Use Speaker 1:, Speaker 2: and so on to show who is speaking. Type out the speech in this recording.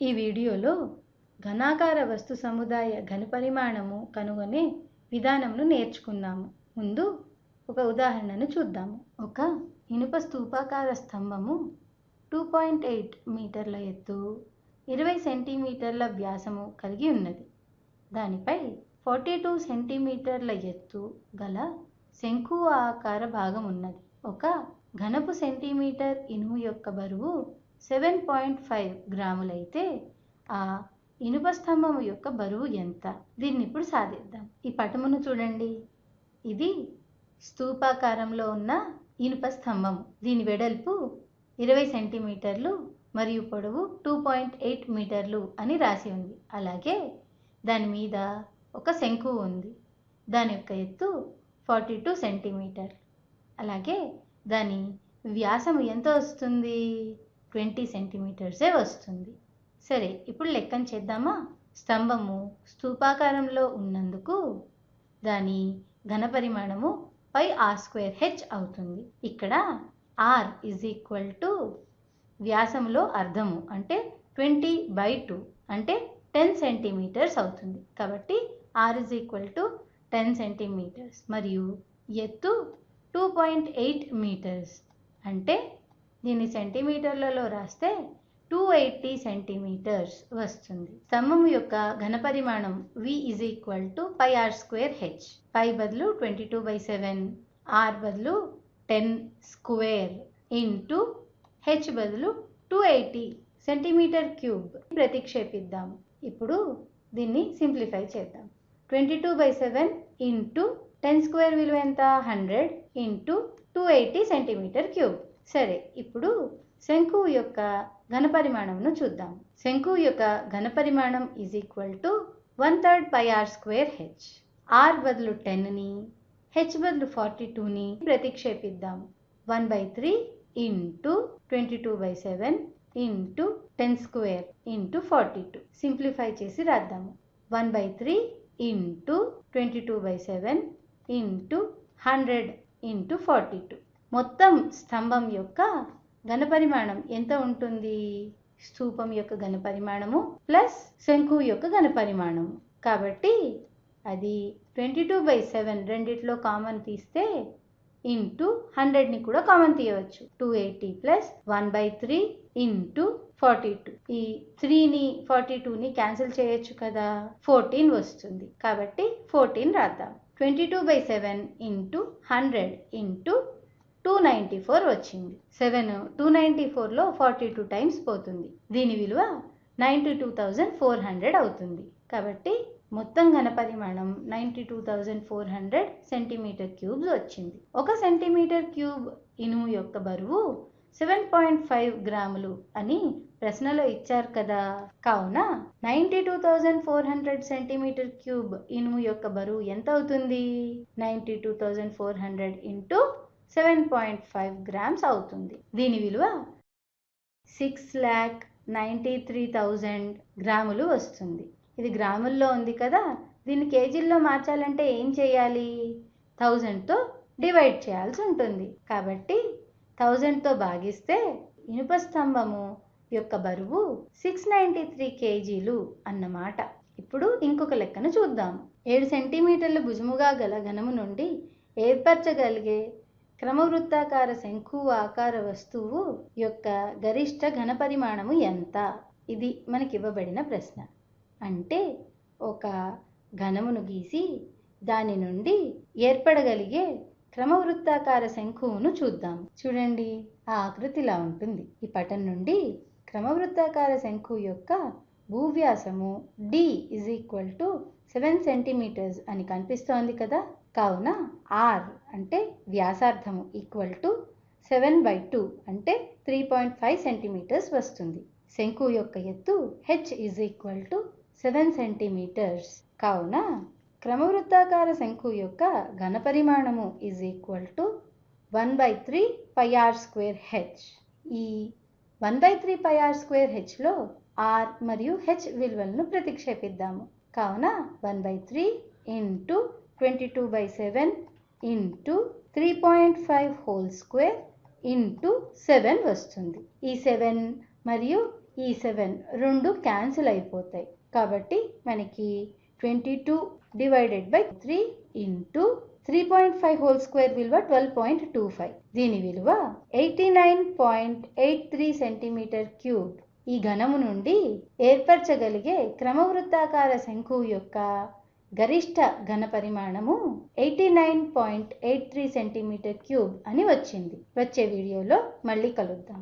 Speaker 1: ఈ వీడియోలో ఘనాకార వస్తు సముదాయ ఘనపరిమాణము కనుగొనే విధానంను నేర్చుకుందాము. ముందు ఒక ఉదాహరణను చూద్దాము. ఒక ఇనుప స్తూపాకార స్తంభము టూ పాయింట్ ఎయిట్ మీటర్ల ఎత్తు ఇరవై సెంటీమీటర్ల వ్యాసము కలిగి ఉన్నది. దానిపై ఫార్టీ టూ సెంటీమీటర్ల ఎత్తు గల శంకు ఆకార భాగం ఉన్నది. ఒక ఘనపు సెంటీమీటర్ ఇనుము యొక్క బరువు సెవెన్ పాయింట్ ఫైవ్ గ్రాములైతే ఆ ఇనుప స్తంభం యొక్క బరువు ఎంత? దీన్ని ఇప్పుడు సాధిద్దాం. ఈ పటమును చూడండి. ఇది స్తూపాకారంలో ఉన్న ఇనుప స్తంభం దీని వెడల్పు ఇరవై సెంటీమీటర్లు మరియు పొడవు టూ పాయింట్ ఎయిట్ మీటర్లు అని రాసి ఉంది. అలాగే దాని మీద ఒక శంకు ఉంది. దాని యొక్క ఎత్తు ఫార్టీ టూ సెంటీమీటర్ అలాగే దాని వ్యాసం ఎంత వస్తుంది? ట్వంటీ సెంటీమీటర్సే వస్తుంది. సరే ఇప్పుడు లెక్కను చేద్దామా? స్తంభము స్థూపాకారంలో ఉన్నందుకు దాని ఘనపరిమాణము పై ఆర్ స్క్వేర్ హెచ్ అవుతుంది. ఇక్కడ ఆర్ ఇజ్ ఈక్వల్ టు వ్యాసంలో అర్ధము అంటే ట్వంటీ బై టూ అంటే టెన్ సెంటీమీటర్స్ అవుతుంది. కాబట్టి R is equal to ten centimetres. మరియు ఎత్తు టూ పాయింట్ ఎయిట్ మీటర్స్ అంటే దీన్ని సెంటీమీటర్లలో రాస్తే టూ ఎయిటీ సెంటీమీటర్స్ వస్తుంది. స్తంభం యొక్క ఘనపరిమాణం V is equal to pi R square H pi బదులు twenty two by seven R బదులు టెన్ స్క్వేర్ ఇంటూ హెచ్ బదులు టూ ఎయిటీ సెంటీమీటర్ క్యూబ్ ప్రతిక్షేపిద్దాం. ఇప్పుడు దీన్ని సింప్లిఫై చేద్దాం. Twenty two by seven into ten square విలువ ఎంత? Hundred into two eighty centimetre cube సరే ఇప్పుడు శంకువు యొక్క ఘనపరిమాణంను చూద్దాం. శంకువు యొక్క ఘనపరిమాణం is equal to one third pi R square H R బదులు టెన్ని హెచ్ బదులు ఫార్టీ టూని ప్రతిక్షేపిద్దాం. One by three into twenty two by seven into ten square into forty two simplify చేసి రాద్దాము. One by three into twenty two by seven into hundred into forty two మొత్తం స్తంభం యొక్క ఘనపరిమాణం ఎంత ఉంటుంది? స్థూపం యొక్క ఘనపరిమాణము ప్లస్ శంకు యొక్క ఘనపరిమాణము. కాబట్టి అది ట్వంటీ టూ బై సెవెన్ రెండిట్లో కామన్ తీస్తే ఇంటూ హండ్రెడ్ని కూడా కామన్ తీయవచ్చు. Two eighty plus one by three into forty two. ఈ త్రీని ఫార్టీ టూని క్యాన్సిల్ చేయొచ్చు కదా? ఫోర్టీన్ వస్తుంది. కాబట్టి ఫోర్టీన్ రాద్దాం. Twenty two by seven into hundred into two ninety four వచ్చింది. సెవెన్ టూ నైంటీ ఫోర్లో ఫార్టీ టూ టైమ్స్ పోతుంది. దీని విలువ ninety two thousand four hundred అవుతుంది. కాబట్టి మొత్తం ఘనపరిమాణం ninety two thousand four hundred centimetre cubes వచ్చింది. ఒక సెంటీమీటర్ క్యూబ్ ఇనుము యొక్క బరువు సెవెన్ పాయింట్ ఫైవ్ గ్రాములు అని ప్రశ్నలో ఇచ్చారు కదా. కావున ninety two thousand four hundred centimetre cube ఇనుము యొక్క బరువు ఎంత అవుతుంది? Ninety two thousand four hundred into seven point five grams అవుతుంది. దీని విలువ six lakh ninety three thousand గ్రాములు వస్తుంది. ఇది గ్రాముల్లో ఉంది కదా దీన్ని కేజీల్లో మార్చాలంటే ఏం చేయాలి? థౌజండ్తో డివైడ్ చేయాల్సి ఉంటుంది. కాబట్టి థౌజండ్తో భాగిస్తే ఇనుప స్తంభము యొక్క బరువు సిక్స్ నైంటీ త్రీ కేజీలు అన్నమాట. ఇప్పుడు ఇంకొక లెక్కను చూద్దాం. ఏడు సెంటీమీటర్ల భుజముగా గల ఘనము నుండి ఏర్పరచగలిగే క్రమవృత్తాకార శంకు ఆకార వస్తువు యొక్క గరిష్ట ఘనపరిమాణము ఎంత? ఇది మనకి ఇవ్వబడిన ప్రశ్న. అంటే ఒక ఘనమును గీసి దాని నుండి ఏర్పడగలిగే క్రమవృత్తాకార శంకువును చూద్దాం. చూడండి ఆ ఆకృతిలా ఉంటుంది. ఈ పటం నుండి క్రమవృత్తాకార శంకు యొక్క భూవ్యాసము D is equal to seven centimetres అని కనిపిస్తోంది కదా? కావున ఆర్ అంటే వ్యాసార్థము equal to seven by two అంటే త్రీ పాయింట్ ఫైవ్ సెంటీమీటర్స్ వస్తుంది. శంకు యొక్క ఎత్తు H is equal to seven centimetres కావున క్రమవృత్తాకార శంకు యొక్క ఘనపరిమాణము is equal to one by three pi R square H ఈ one by three pi R square హెచ్లో are మరియు హెచ్ విలువలను ప్రతిక్షేపిద్దాము. కావున one by three into twenty two by seven into three point five whole square into seven వస్తుంది. ఈ seven మరియు ఈ seven రెండు క్యాన్సిల్ అయిపోతాయి. కాబట్టి మనకి twenty two divided by three into three point five whole square విలువ ట్వెల్వ్ పాయింట్ టూ ఫైవ్. దీని విలువ eighty nine point eight three centimetre cube. ఈ ఘనము నుండి ఏర్పరచగలిగే క్రమవృత్తాకార శంకువు యొక్క గరిష్ట ఘన పరిమాణము eighty nine point eight three centimetre cube అని వచ్చింది. వచ్చే వీడియోలో మళ్ళీ కలుద్దాం.